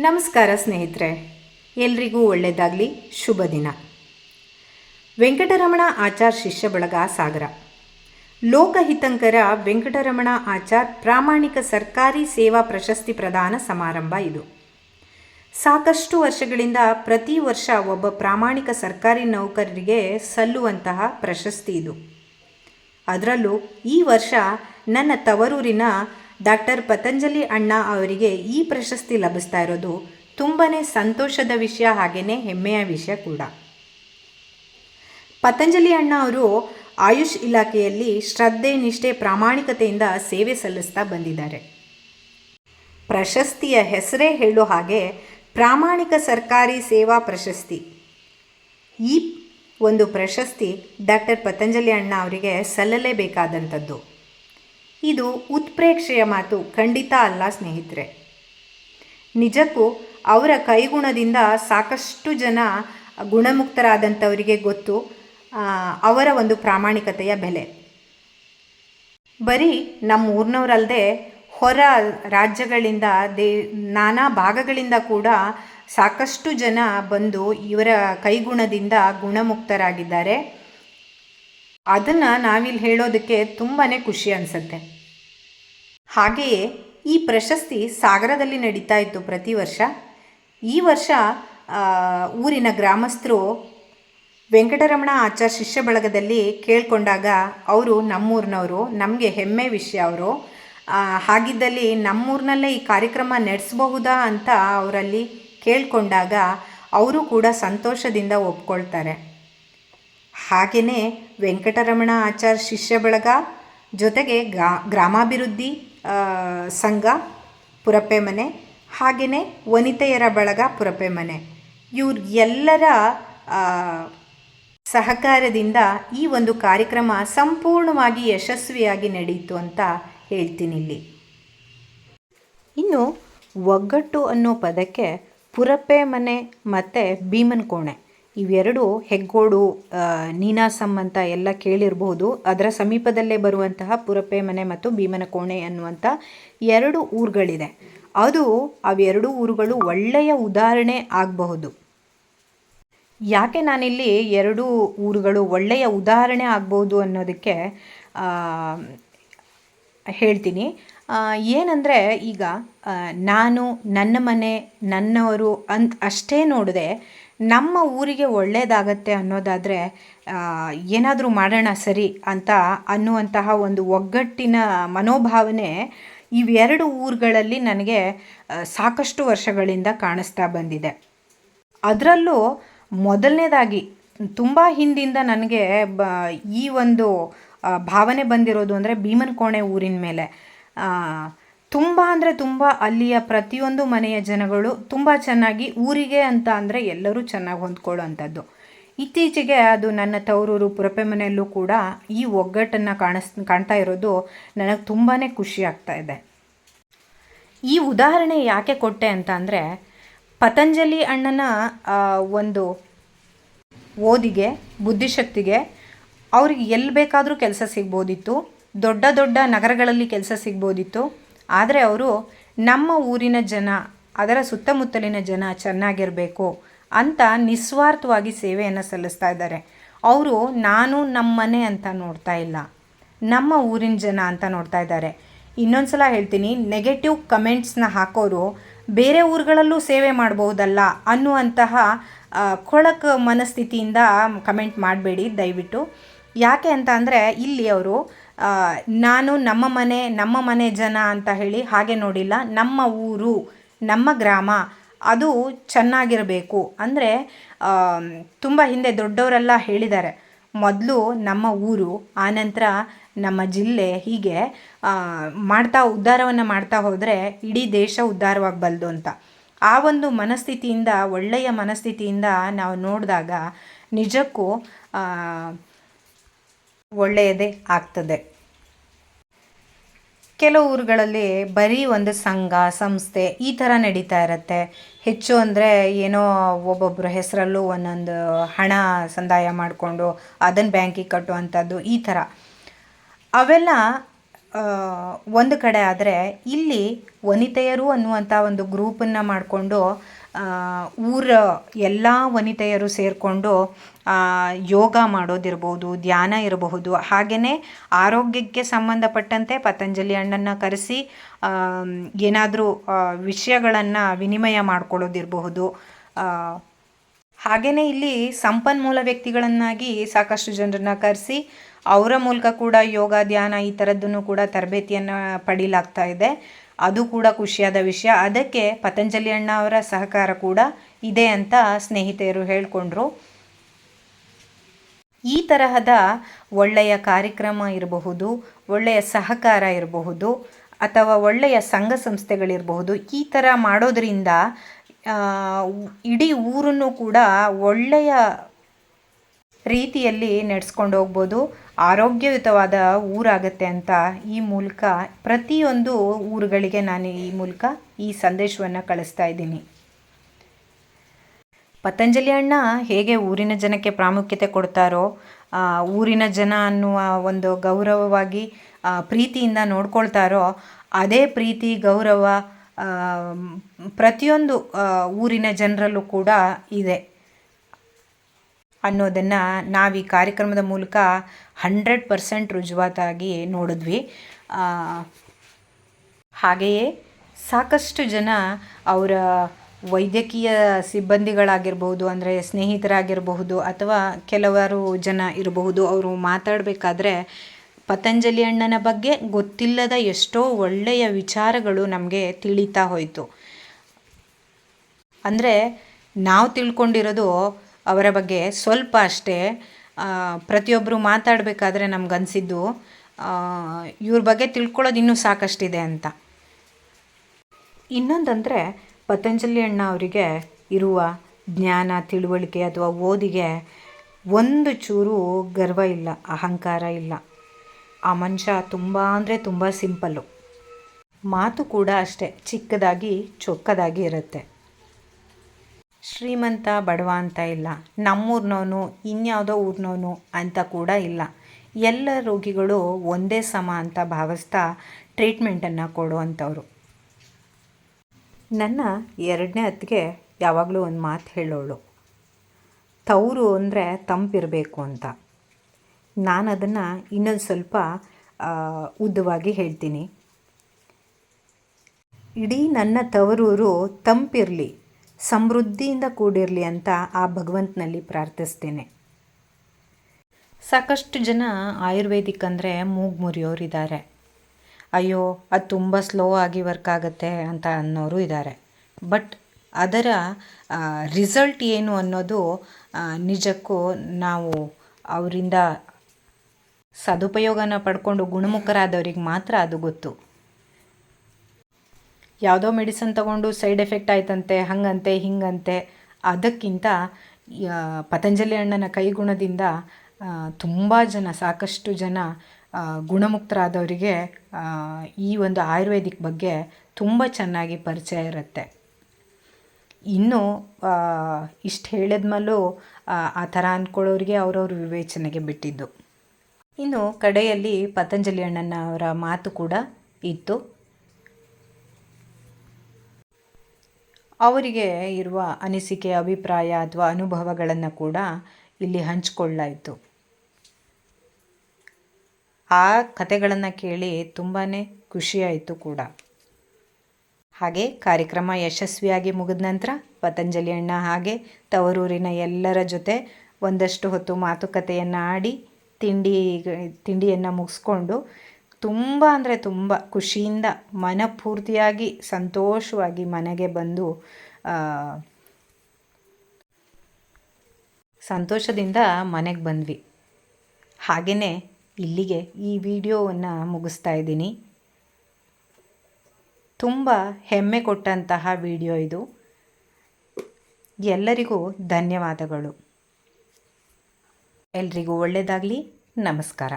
ನಮಸ್ಕಾರ ಸ್ನೇಹಿತರೆ, ಎಲ್ರಿಗೂ ಒಳ್ಳೆಯದಾಗಲಿ ಶುಭ ದಿನ. ವೆಂಕಟರಮಣ ಆಚಾರ್ ಶಿಷ್ಯ ಬಳಗ ಸಾಗರ. ಲೋಕಹಿತಂಕರ ವೆಂಕಟರಮಣ ಆಚಾರ್ ಪ್ರಾಮಾಣಿಕ ಸರ್ಕಾರಿ ಸೇವಾ ಪ್ರಶಸ್ತಿ ಪ್ರದಾನ ಸಮಾರಂಭ ಇದು. ಸಾಕಷ್ಟು ವರ್ಷಗಳಿಂದ ಪ್ರತಿ ವರ್ಷ ಒಬ್ಬ ಪ್ರಾಮಾಣಿಕ ಸರ್ಕಾರಿ ನೌಕರರಿಗೆ ಸಲ್ಲುವಂತಹ ಪ್ರಶಸ್ತಿ ಇದು. ಅದರಲ್ಲೂ ಈ ವರ್ಷ ನನ್ನ ತವರೂರಿನ ಡಾಕ್ಟರ್ ಪತಂಜಲಿ ಅಣ್ಣ ಅವರಿಗೆ ಈ ಪ್ರಶಸ್ತಿ ಲಭಿಸ್ತಾ ಇರೋದು ತುಂಬಾ ಸಂತೋಷದ ವಿಷಯ ಹಾಗೆಯೇ ಹೆಮ್ಮೆಯ ವಿಷಯ ಕೂಡ. ಪತಂಜಲಿ ಅಣ್ಣ ಅವರು ಆಯುಷ್ ಇಲಾಖೆಯಲ್ಲಿ ಶ್ರದ್ಧೆ, ನಿಷ್ಠೆ, ಪ್ರಾಮಾಣಿಕತೆಯಿಂದ ಸೇವೆ ಸಲ್ಲಿಸ್ತಾ ಬಂದಿದ್ದಾರೆ. ಪ್ರಶಸ್ತಿಯ ಹೆಸರೇ ಹೇಳೋ ಹಾಗೆ ಪ್ರಾಮಾಣಿಕ ಸರ್ಕಾರಿ ಸೇವಾ ಪ್ರಶಸ್ತಿ. ಈ ಒಂದು ಪ್ರಶಸ್ತಿ ಡಾಕ್ಟರ್ ಪತಂಜಲಿ ಅಣ್ಣ ಅವರಿಗೆ ಸಲ್ಲಲೇಬೇಕಾದಂಥದ್ದು. ಇದು ಉತ್ಪ್ರೇಕ್ಷೆಯ ಮಾತು, ಖಂಡಿತ ಅಲ್ಲ ಸ್ನೇಹಿತರೆ. ನಿಜಕ್ಕೂ ಅವರ ಕೈಗುಣದಿಂದ ಸಾಕಷ್ಟು ಜನ ಗುಣಮುಕ್ತರಾದಂಥವರಿಗೆ ಗೊತ್ತು ಅವರ ಒಂದು ಪ್ರಾಮಾಣಿಕತೆಯ ಬೆಲೆ. ಬರೀ ನಮ್ಮ ಊರಿನವರಲ್ಲದೆ ಹೊರ ರಾಜ್ಯಗಳಿಂದ, ದೇ, ನಾನಾ ಭಾಗಗಳಿಂದ ಕೂಡ ಸಾಕಷ್ಟು ಜನ ಬಂದು ಇವರ ಕೈಗುಣದಿಂದ ಗುಣಮುಕ್ತರಾಗಿದ್ದಾರೆ. ಅದನ್ನು ನಾವಿಲ್ಲಿ ಹೇಳೋದಕ್ಕೆ ತುಂಬಾ ಖುಷಿ ಅನಿಸುತ್ತೆ. ಹಾಗೆಯೇ ಈ ಪ್ರಶಸ್ತಿ ಸಾಗರದಲ್ಲಿ ನಡೀತಾ ಇತ್ತು ಪ್ರತಿ ವರ್ಷ. ಈ ವರ್ಷ ಊರಿನ ಗ್ರಾಮಸ್ಥರು ವೆಂಕಟರಮಣ ಆಚಾರ್ ಶಿಷ್ಯ ಬಳಗದಲ್ಲಿ ಕೇಳಿಕೊಂಡಾಗ ಅವರು ನಮ್ಮೂರಿನವರು, ನಮಗೆ ಹೆಮ್ಮೆ ವಿಷಯ ಅವರು. ಹಾಗಿದ್ದಲ್ಲಿ ನಮ್ಮೂರಿನಲ್ಲೇ ಈ ಕಾರ್ಯಕ್ರಮ ನಡೆಸಬಹುದಾ ಅಂತ ಅವರಲ್ಲಿ ಕೇಳಿಕೊಂಡಾಗ ಅವರು ಕೂಡ ಸಂತೋಷದಿಂದ ಒಪ್ಕೊಳ್ತಾರೆ. ಹಾಗೆಯೇ ವೆಂಕಟರಮಣ ಆಚಾರ್ ಶಿಷ್ಯ ಬಳಗ ಜೊತೆಗೆ ಗ್ರಾ, ಗ್ರಾಮಾಭಿವೃದ್ಧಿ ಸಂಘ ಪುರಪ್ಪೆ ಮನೆ ಹಾಗೆಯೇ ವನಿತೆಯರ ಬಳಗ ಪುರಪ್ಪೆ ಮನೆ. ಇವ್ರ ಎಲ್ಲರ ಸಹಕಾರದಿಂದ ಈ ಒಂದು ಕಾರ್ಯಕ್ರಮ ಸಂಪೂರ್ಣವಾಗಿ ಯಶಸ್ವಿಯಾಗಿ ನಡೆಯಿತು ಅಂತ ಹೇಳ್ತೀನಿ ಇಲ್ಲಿ. ಇನ್ನು ಒಗ್ಗಟ್ಟು ಅನ್ನೋ ಪದಕ್ಕೆ ಪುರಪ್ಪೆ ಮನೆ ಮತ್ತು ಭೀಮನ್ ಕೋಣೆ. ಇವೆರಡು ಹೆಗ್ಗೋಡು ನೀನಾಸಂ ಅಂತ ಎಲ್ಲ ಕೇಳಿರಬಹುದು ಅದರ ಸಮೀಪದಲ್ಲೇ ಬರುವಂತಹ ಪುರಪೆ ಮನೆ ಮತ್ತು ಭೀಮನ ಕೋಣೆ ಅನ್ನುವಂಥ ಎರಡು ಊರುಗಳಿದೆ. ಅದು ಅವೆರಡು ಊರುಗಳು ಒಳ್ಳೆಯ ಉದಾಹರಣೆ ಆಗಬಹುದು. ಯಾಕೆ ನಾನಿಲ್ಲಿ ಎರಡು ಊರುಗಳು ಒಳ್ಳೆಯ ಉದಾಹರಣೆ ಆಗ್ಬೋದು ಅನ್ನೋದಕ್ಕೆ ಹೇಳ್ತೀನಿ. ಏನಂದರೆ ಈಗ ನಾನು, ನನ್ನ ಮನೆ, ನನ್ನವರು ಅಂತ ಅಷ್ಟೇ ನೋಡದೆ ನಮ್ಮ ಊರಿಗೆ ಒಳ್ಳೆಯದಾಗತ್ತೆ ಅನ್ನೋದಾದರೆ ಏನಾದರೂ ಮಾಡೋಣ ಸರಿ ಅಂತ ಅನ್ನುವಂತಹ ಒಂದು ಒಗ್ಗಟ್ಟಿನ ಮನೋಭಾವನೆ ಇವೆರಡು ಊರುಗಳಲ್ಲಿ ನನಗೆ ಸಾಕಷ್ಟು ವರ್ಷಗಳಿಂದ ಕಾಣಿಸ್ತಾ ಬಂದಿದೆ. ಅದರಲ್ಲೂ ಮೊದಲನೇದಾಗಿ ತುಂಬ ಹಿಂದಿಂದ ನನಗೆ ಬ, ಈ ಒಂದು ಭಾವನೆ ಬಂದಿರೋದು ಅಂದರೆ ಭೀಮನಕೋಣೆ ಊರಿನ ಮೇಲೆ. ತುಂಬ ಅಂದರೆ ತುಂಬ ಅಲ್ಲಿಯ ಪ್ರತಿಯೊಂದು ಮನೆಯ ಜನಗಳು ತುಂಬ ಚೆನ್ನಾಗಿ ಊರಿಗೆ ಅಂತ ಅಂದರೆ ಎಲ್ಲರೂ ಚೆನ್ನಾಗಿ ಹೊಂದ್ಕೊಳ್ಳೋ ಅಂಥದ್ದು ಇತ್ತೀಚೆಗೆ ಅದು ನನ್ನ ತವರೂರು ಪುರಪೆ ಮನೆಯಲ್ಲೂ ಕೂಡ ಈ ಒಗ್ಗಟ್ಟನ್ನು ಕಾಣಿಸ್, ಕಾಣ್ತಾ ಇರೋದು ನನಗೆ ತುಂಬಾ ಖುಷಿ ಆಗ್ತಾ ಇದೆ. ಈ ಉದಾಹರಣೆ ಯಾಕೆ ಕೊಟ್ಟೆ ಅಂತ ಅಂದರೆ ಪತಂಜಲಿ ಅಣ್ಣನ ಒಂದು ಓದಿಗೆ, ಬುದ್ಧಿಶಕ್ತಿಗೆ ಅವ್ರಿಗೆ ಎಲ್ಲಿ ಬೇಕಾದರೂ ಕೆಲಸ ಸಿಗ್ಬೋದಿತ್ತು. ದೊಡ್ಡ ದೊಡ್ಡ ನಗರಗಳಲ್ಲಿ ಕೆಲಸ ಸಿಗ್ಬೋದಿತ್ತು. ಆದರೆ ಅವರು ನಮ್ಮ ಊರಿನ ಜನ, ಅದರ ಸುತ್ತಮುತ್ತಲಿನ ಜನ ಚೆನ್ನಾಗಿರಬೇಕು ಅಂತ ನಿಸ್ವಾರ್ಥವಾಗಿ ಸೇವೆಯನ್ನು ಸಲ್ಲಿಸ್ತಾ ಇದ್ದಾರೆ. ಅವರು ನಾನು ನಮ್ಮನೆ ಅಂತ ನೋಡ್ತಾ ಇಲ್ಲ, ನಮ್ಮ ಊರಿನ ಜನ ಅಂತ ನೋಡ್ತಾ ಇದ್ದಾರೆ. ಇನ್ನೊಂದು ಸಲ ಹೇಳ್ತೀನಿ ನೆಗೆಟಿವ್ ಕಮೆಂಟ್ಸ್ನ ಹಾಕೋರು ಬೇರೆ ಊರುಗಳಲ್ಲೂ ಸೇವೆ ಮಾಡಬಹುದಲ್ಲ ಅನ್ನುವಂತಹ ಕೊಳಕ ಮನಸ್ಥಿತಿಯಿಂದ ಕಮೆಂಟ್ ಮಾಡಬೇಡಿ ದಯವಿಟ್ಟು. ಯಾಕೆ ಅಂತ ಅಂದರೆ ಇಲ್ಲಿ ಅವರು ನಾನು ನಮ್ಮ ಮನೆ ನಮ್ಮ ಮನೆ ಜನ ಅಂತ ಹೇಳಿ ಹಾಗೆ ನೋಡಿಲ್ಲ. ನಮ್ಮ ಊರು, ನಮ್ಮ ಗ್ರಾಮ, ಅದು ಚೆನ್ನಾಗಿರಬೇಕು. ಅಂದರೆ ತುಂಬ ಹಿಂದೆ ದೊಡ್ಡವರೆಲ್ಲ ಹೇಳಿದ್ದಾರೆ. ಮೊದಲು ನಮ್ಮ ಊರು ಆನಂತರ ನಮ್ಮ ಜಿಲ್ಲೆ ಹೀಗೆ ಮಾಡ್ತಾ, ಉದ್ಧಾರವನ್ನು ಮಾಡ್ತಾ ಹೋದರೆ ಇಡೀ ದೇಶ ಉದ್ಧಾರವಾಗಬಲ್ದು ಅಂತ. ಆ ಒಂದು ಮನಸ್ಥಿತಿಯಿಂದ, ಒಳ್ಳೆಯ ಮನಸ್ಥಿತಿಯಿಂದ ನಾವು ನೋಡಿದಾಗ ನಿಜಕ್ಕೂ ಒಳ್ಳೆಯದೇ ಆಗ್ತದೆ. ಕೆಲವು ಊರುಗಳಲ್ಲಿ ಬರೀ ಒಂದು ಸಂಘ, ಸಂಸ್ಥೆ ಈ ಥರ ನಡೀತಾ ಇರುತ್ತೆ. ಹೆಚ್ಚು ಅಂದರೆ ಏನೋ ಒಬ್ಬೊಬ್ಬರ ಹೆಸರಲ್ಲೂ ಒಂದೊಂದು ಹಣ ಸಂದಾಯ ಮಾಡಿಕೊಂಡು ಅದನ್ನು ಬ್ಯಾಂಕಿಗೆ ಕಟ್ಟುವಂಥದ್ದು ಈ ಥರ. ಅವೆಲ್ಲ ಒಂದು ಕಡೆ ಆದರೆ ಇಲ್ಲಿ ವನಿತೆಯರು ಅನ್ನುವಂಥ ಒಂದು ಗ್ರೂಪನ್ನು ಮಾಡಿಕೊಂಡು ಊರ ಎಲ್ಲ ವನಿತೆಯರು ಸೇರಿಕೊಂಡು ಯೋಗ ಮಾಡೋದಿರ್ಬೋದು, ಧ್ಯಾನ ಇರಬಹುದು. ಹಾಗೆಯೇ ಆರೋಗ್ಯಕ್ಕೆ ಸಂಬಂಧಪಟ್ಟಂತೆ ಪತಂಜಲಿ ಹಣ್ಣನ್ನು ಕರೆಸಿ ಏನಾದರೂ ವಿಷಯಗಳನ್ನು ವಿನಿಮಯ ಮಾಡ್ಕೊಳ್ಳೋದಿರಬಹುದು. ಹಾಗೆಯೇ ಇಲ್ಲಿ ಸಂಪನ್ಮೂಲ ವ್ಯಕ್ತಿಗಳನ್ನಾಗಿ ಸಾಕಷ್ಟು ಜನರನ್ನ ಕರೆಸಿ, ಅವರ ಮೂಲಕ ಕೂಡ ಯೋಗ, ಧ್ಯಾನ ಈ ಥರದ್ದನ್ನು ಕೂಡ ತರಬೇತಿಯನ್ನು ಪಡೀಲಾಗ್ತಾ ಇದೆ. ಅದು ಕೂಡ ಖುಷಿಯಾದ ವಿಷಯ. ಅದಕ್ಕೆ ಪತಂಜಲಿ ಅಣ್ಣ ಅವರ ಸಹಕಾರ ಕೂಡ ಇದೆ ಅಂತ ಸ್ನೇಹಿತೆಯರು ಹೇಳಿಕೊಂಡ್ರು. ಈ ತರಹದ ಒಳ್ಳೆಯ ಕಾರ್ಯಕ್ರಮ ಇರಬಹುದು, ಒಳ್ಳೆಯ ಸಹಕಾರ ಇರಬಹುದು, ಅಥವಾ ಒಳ್ಳೆಯ ಸಂಘ ಸಂಸ್ಥೆಗಳಿರಬಹುದು, ಈ ಥರ ಮಾಡೋದರಿಂದ ಇಡೀ ಊರನ್ನು ಕೂಡ ಒಳ್ಳೆಯ ರೀತಿಯಲ್ಲಿ ನಡೆಸ್ಕೊಂಡು ಹೋಗ್ಬೋದು. ಆರೋಗ್ಯಯುತವಾದ ಊರಾಗತ್ತೆ ಅಂತ ಈ ಮೂಲಕ ಪ್ರತಿಯೊಂದು ಊರುಗಳಿಗೆ ನಾನು ಈ ಮೂಲಕ ಈ ಸಂದೇಶವನ್ನು ಕಳಿಸ್ತಾ ಇದ್ದೀನಿ. ಪತಂಜಲಿ ಅಣ್ಣ ಹೇಗೆ ಊರಿನ ಜನಕ್ಕೆ ಪ್ರಾಮುಖ್ಯತೆ ಕೊಡ್ತಾರೋ ಊರಿನ ಜನ ಅನ್ನುವ ಒಂದು ಗೌರವವಾಗಿ ಪ್ರೀತಿಯಿಂದ ನೋಡ್ಕೊಳ್ತಾರೋ, ಅದೇ ಪ್ರೀತಿ, ಗೌರವ ಪ್ರತಿಯೊಂದು ಊರಿನ ಜನರಲ್ಲೂ ಕೂಡ ಇದೆ. ಅನ್ನೋದನ್ನು ನಾವು ಈ ಕಾರ್ಯಕ್ರಮದ ಮೂಲಕ ಹಂಡ್ರೆಡ್ ಪರ್ಸೆಂಟ್ ರುಜುವಾತಾಗಿ ನೋಡಿದ್ವಿ. ಹಾಗೆಯೇ ಸಾಕಷ್ಟು ಜನ ಅವರ ವೈದ್ಯಕೀಯ ಸಿಬ್ಬಂದಿಗಳಾಗಿರ್ಬೋದು ಅಂದರೆ ಸ್ನೇಹಿತರಾಗಿರಬಹುದು, ಅಥವಾ ಕೆಲವರು ಜನ ಇರಬಹುದು, ಅವರು ಮಾತಾಡಬೇಕಾದ್ರೆ ಪತಂಜಲಿ ಅಣ್ಣನ ಬಗ್ಗೆ ಗೊತ್ತಿಲ್ಲದ ಎಷ್ಟೋ ಒಳ್ಳೆಯ ವಿಚಾರಗಳು ನಮಗೆ ತಿಳಿತಾ ಹೋಯಿತು. ಅಂದರೆ ನಾವು ತಿಳ್ಕೊಂಡಿರೋದು ಅವರ ಬಗ್ಗೆ ಸ್ವಲ್ಪ ಅಷ್ಟೇ ಪ್ರತಿಯೊಬ್ಬರು ಮಾತಾಡಬೇಕಾದ್ರೆ ನಮ್ಗನ್ಸಿದ್ದು ಇವ್ರ ಬಗ್ಗೆ ತಿಳ್ಕೊಳ್ಳೋದು ಇನ್ನೂ ಸಾಕಷ್ಟಿದೆ ಅಂತ. ಇನ್ನೊಂದಂದರೆ, ಪತಂಜಲಿ ಅಣ್ಣ ಅವರಿಗೆ ಇರುವ ಜ್ಞಾನ, ತಿಳುವಳಿಕೆ ಅಥವಾ ಓದಿಗೆ ಒಂದು ಚೂರು ಗರ್ವ ಇಲ್ಲ, ಅಹಂಕಾರ ಇಲ್ಲ. ಆ ಮನುಷ್ಯ ತುಂಬ ಅಂದರೆ ತುಂಬ ಸಿಂಪಲ್ಲು. ಮಾತು ಕೂಡ ಅಷ್ಟೇ, ಚಿಕ್ಕದಾಗಿ, ಚೊಕ್ಕದಾಗಿ ಇರುತ್ತೆ. ಶ್ರೀಮಂತ ಬಡವ ಅಂತ ಇಲ್ಲ. ನಮ್ಮೂರಿನವನು, ಇನ್ಯಾವುದೋ ಊರಿನವನು ಅಂತ ಕೂಡ ಇಲ್ಲ. ಎಲ್ಲ ರೋಗಿಗಳು ಒಂದೇ ಸಮ ಅಂತ ಭಾವಿಸ್ತಾ ಟ್ರೀಟ್ಮೆಂಟನ್ನು ಕೊಡುವಂಥವ್ರು. ನನ್ನ ಎರಡನೇ ಅತ್ತಿಗೆ ಯಾವಾಗಲೂ ಒಂದು ಮಾತು ಹೇಳೋಳು. ತವರು ಅಂದರೆ ತಂಪಿರಬೇಕು ಅಂತ. ನಾನು ಅದನ್ನು ಇನ್ನೊಂದು ಸ್ವಲ್ಪ ಉದ್ದವಾಗಿ ಹೇಳ್ತೀನಿ. ಇಡೀ ನನ್ನ ತವರೂರು ತಂಪಿರಲಿ. ಸಮೃದ್ಧಿಯಿಂದ ಕೂಡಿರಲಿ ಅಂತ ಆ ಭಗವಂತನಲ್ಲಿ ಪ್ರಾರ್ಥಿಸ್ತೇನೆ. ಸಾಕಷ್ಟು ಜನ ಆಯುರ್ವೇದಿಕ್ ಅಂದರೆ ಮೂಗು ಮುರಿಯೋರಿದ್ದಾರೆ ಅಯ್ಯೋ, ಅದು ತುಂಬ ಸ್ಲೋ ಆಗಿ ವರ್ಕ್ ಆಗುತ್ತೆ ಅಂತ ಅನ್ನೋರು ಇದ್ದಾರೆ ಬಟ್ ಅದರ ರಿಸಲ್ಟ್ ಏನು ಅನ್ನೋದು ನಿಜಕ್ಕೂ ನಾವು ಅವರಿಂದ ಸದುಪಯೋಗನ ಪಡ್ಕೊಂಡು ಗುಣಮುಖರಾದವ್ರಿಗೆ ಮಾತ್ರ ಅದು ಗೊತ್ತು. ಯಾವುದೋ ಮೆಡಿಸನ್ ತಗೊಂಡು ಸೈಡ್ ಎಫೆಕ್ಟ್ ಆಯ್ತಂತೆ, ಹಂಗಂತೆ, ಹಿಂಗಂತೆ, ಅದಕ್ಕಿಂತ ಪತಂಜಲಿ ಅಣ್ಣನ ಕೈಗುಣದಿಂದ ತುಂಬ ಜನ, ಸಾಕಷ್ಟು ಜನ ಗುಣಮುಕ್ತರಾದವರಿಗೆ ಈ ಒಂದು ಆಯುರ್ವೇದಿಕ್ ಬಗ್ಗೆ ತುಂಬ ಚೆನ್ನಾಗಿ ಪರಿಚಯ ಇರುತ್ತೆ. ಇನ್ನು ಇಷ್ಟು ಹೇಳಿದ್ಮೇಲೂ, ಆ ಥರ ಅಂದ್ಕೊಳ್ಳೋರಿಗೆ ಅವರವ್ರ ವಿವೇಚನೆಗೆ ಬಿಟ್ಟಿದ್ದು. ಇನ್ನು ಕಡೆಯಲ್ಲಿ ಪತಂಜಲಿ ಅಣ್ಣನವರ ಮಾತು ಕೂಡ ಇತ್ತು. ಅವರಿಗೆ ಇರುವ ಅನಿಸಿಕೆ, ಅಭಿಪ್ರಾಯ ಅಥವಾ ಅನುಭವಗಳನ್ನು ಕೂಡ ಇಲ್ಲಿ ಹಂಚಿಕೊಳ್ಳಾಯಿತು. ಆ ಕಥೆಗಳನ್ನು ಕೇಳಿ ತುಂಬಾ ಖುಷಿಯಾಯಿತು ಕೂಡ. ಹಾಗೆ ಕಾರ್ಯಕ್ರಮ ಯಶಸ್ವಿಯಾಗಿ ಮುಗಿದ ನಂತರ ಪತಂಜಲಿ ಅಣ್ಣ ಹಾಗೆ ತವರೂರಿನ ಎಲ್ಲರ ಜೊತೆ ಒಂದಷ್ಟು ಹೊತ್ತು ಮಾತುಕತೆಯನ್ನು ಆಡಿ ತಿಂಡಿ ತಿಂಡಿಯನ್ನು ಮುಗಿಸ್ಕೊಂಡು ತುಂಬ ಅಂದರೆ ತುಂಬ ಖುಷಿಯಿಂದ ಮನಪೂರ್ತಿಯಾಗಿ ಸಂತೋಷವಾಗಿ ಮನೆಗೆ ಬಂದು ಸಂತೋಷದಿಂದ ಮನೆಗೆ ಬಂದ್ವಿ. ಹಾಗೆಯೇ ಇಲ್ಲಿಗೆ ಈ ವಿಡಿಯೋವನ್ನು ಮುಗಿಸ್ತಾ ಇದ್ದೀನಿ. ತುಂಬ ಹೆಮ್ಮೆ ಕೊಟ್ಟಂತಹ ವಿಡಿಯೋ ಇದು. ಎಲ್ಲರಿಗೂ ಧನ್ಯವಾದಗಳು. ಎಲ್ರಿಗೂ ಒಳ್ಳೆಯದಾಗಲಿ ನಮಸ್ಕಾರ.